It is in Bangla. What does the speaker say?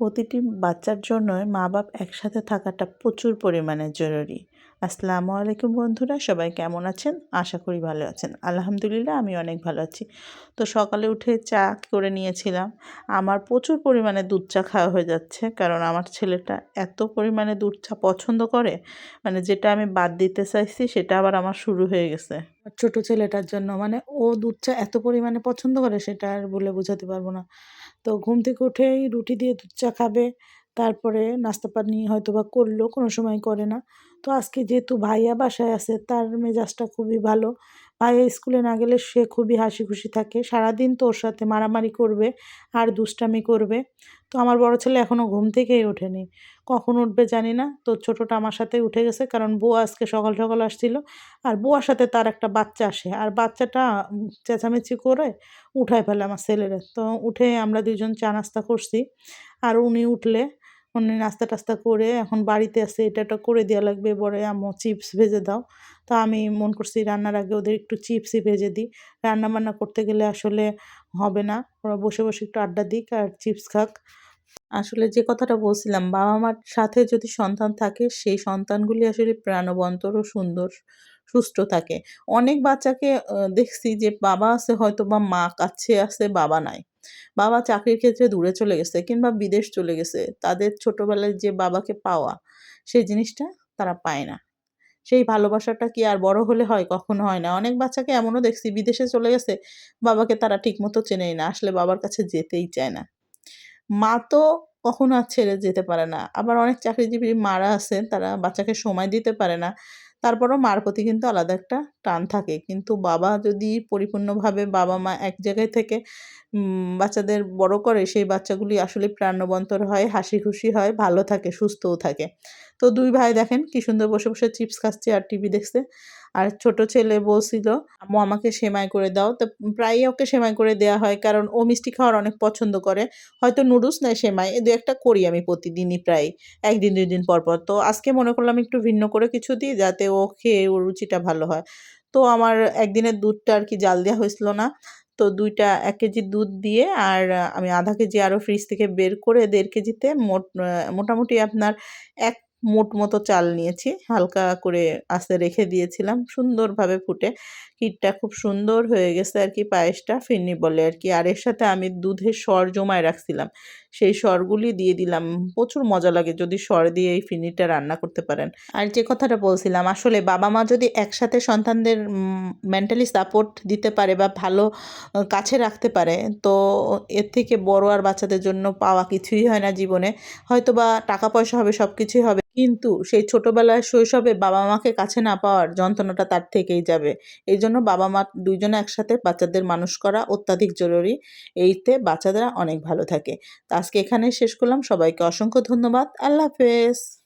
প্রতিটি বাচ্চার জন্যই মা বাপ একসাথে থাকাটা প্রচুর পরিমাণে জরুরি। আসসালামু আলাইকুম বন্ধুরা, সবাই কেমন আছেন? আশা করি ভালো আছেন। আলহামদুলিল্লাহ, আমি অনেক ভালো আছি। তো সকালে উঠে চা করে নিয়েছিলাম। আমার প্রচুর পরিমাণে দুধ চা খাওয়া হয়ে যাচ্ছে, কারণ আমার ছেলেটা এত পরিমাণে দুধ চা পছন্দ করে মানে যেটা আমি বাদ দিতে চাইছি, সেটা আবার আমার শুরু হয়ে গেছে। ছোট ছেলেটার জন্য মানে ও দুধ চা এত পরিমাণে পছন্দ করে, সেটা আর বলে বোঝাতে পারব না। তো ঘুম থেকে উঠেই রুটি দিয়ে দুধ চা খাবে। তারপরে নাস্তা পানি হয়তো বা করল, কোনো সময় করে না। তো আজকে যেহেতু ভাইয়া বাসায় আছে, তার মেজাজটা খুবই ভালো। ভাইয়া স্কুলে না গেলে সে খুবই হাসি খুশি থাকে। সারাদিন তো ওর সাথে মারামারি করবে আর দুষ্টামি করবে। তো আমার বড় ছেলে এখনও ঘুম থেকেই ওঠেনি। কখন উঠবে জানি না। তো ছোটোটা আমার সাথে উঠে গেছে, কারণ বউ আজকে সকাল সকাল আসছিল। আর বউয়ার সাথে তার একটা বাচ্চা আসে। আর বাচ্চাটা চেঁচামেচি করে উঠায় ফেলে আমার ছেলেরা। তো উঠে আমরা দুজন চা নাস্তা করছি। আর উনি উঠলে উনি নাস্তা টাস্তা করে এখন বাড়িতে আছে, এটা একটা করে দেওয়া লাগবে বলে আম্মু চিপস ভেজে দাও। তো আমি মন করছি রান্নার আগে ওদের একটু চিপসই ভেজে দিই। রান্না বান্না করতে গেলে আসলে হবে না, ওরা বসে বসে একটু আড্ডা দিক আর চিপস খাক। আসলে যে কথাটা বলছিলাম বাবা মার সাথে যদি সন্তান থাকে, সেই সন্তানগুলি আসলে প্রাণবন্তর ও সুন্দর, সুস্থ থাকে। অনেক বাচ্চাকে দেখছি যে বাবা আছে হয়তো বা মা কাছে আছে, বাবা নাই। বাবা চাকরির ক্ষেত্রে দূরে চলে গেছে কিংবা বিদেশ চলে গেছে, তাদের ছোটোবেলায় যে বাবাকে পাওয়া, সেই জিনিসটা তারা পায় না। সেই ভালোবাসাটা কি আর বড় হলে হয়, কখনো হয় না। অনেক বাচ্চাকে এমনও দেখছি, বিদেশে চলে গেছে, বাবাকে তারা ঠিকমতো চেনেই না, আসলে বাবার কাছে যেতেই চায় না। মা তো কখনো আর ছেড়ে যেতে পারে না। আবার অনেক চাকরিজীবী মারা আছেন, তারা বাচ্চাকে সময় দিতে পারে না। তারপরও মার প্রতি কিন্তু আলাদা একটা টান থাকে। কিন্তু বাবা যদি পরিপূর্ণভাবে বাবা মা এক জায়গায় থেকে বাচ্চাদের বড় করে, সেই বাচ্চাগুলি আসলে প্রাণবন্তর হয় হাসি খুশি হয়, ভালো থাকে, সুস্থও থাকে। তো দুই ভাই দেখেন কি সুন্দর বসে বসে চিপস খাচ্ছে আর টিভি দেখছে। আর ছোট ছেলে বলছিল, আম্মু, আমাকে সেমাই করে দাও। তো প্রায়ই ওকে সেমাই করে দেওয়া হয়, কারণ ও মিষ্টি খাওয়ার অনেক পছন্দ করে। হয়তো নুডলস নয় সেমাই দু একটা করি আমি প্রতিদিনই প্রায় একদিন, দুই দিন পর পর। তো আজকে মনে করলাম একটু ভিন্ন করে কিছু দিই, যাতে ও খেয়ে ওর রুচিটা ভালো হয়। তো আমার একদিনের দুধটা আর কি জাল দেওয়া হয়েছিল না, তো দুইটা এক কেজি দুধ দিয়ে আর আমি আধা কেজি আরও ফ্রিজ থেকে বের করে দেড় কেজিতে মোট মোটামুটি আপনার এক মোট মতো চাল নিয়েছি। হালকা করে আস্তে রেখে দিয়েছিলাম। সুন্দরভাবে ফুটে। ক্ষীরটা খুব সুন্দর হয়ে গেছে আর কি পায়েসটা, ফিরনি বলে আর কি। আর এর সাথে আমি দুধের স্বর জমায় রাখছিলাম। সেই স্বরগুলি দিয়ে দিলাম। প্রচুর মজা লাগে যদি স্বর দিয়ে এই ফিরনিটা রান্না করতে পারেন। আর যে কথাটা বলছিলাম, আসলে বাবা মা যদি একসাথে সন্তানদের মেন্টালি সাপোর্ট দিতে পারে বা ভালো কাছে রাখতে পারে, তো এর থেকে বড় আর বাচ্চাদের জন্য পাওয়া কিছুই হয় না জীবনে। হয়তো বা টাকা পয়সা হবে সব কিছুই হবে। কিন্তু সেই ছোটোবেলায় শৈশবে বাবা মাকে কাছে না পাওয়ার যন্ত্রণাটা তার থেকেই যাবে। এই জন্য বাবা মা দুজনে একসাথে বাচ্চাদের মানুষ করা অত্যাধিক জরুরি। এইতে বাচ্চাদের অনেক ভালো থাকে। তো আজকে এখানে শেষ করলাম। সবাইকে অসংখ্য ধন্যবাদ। আল্লাহ হাফেজ।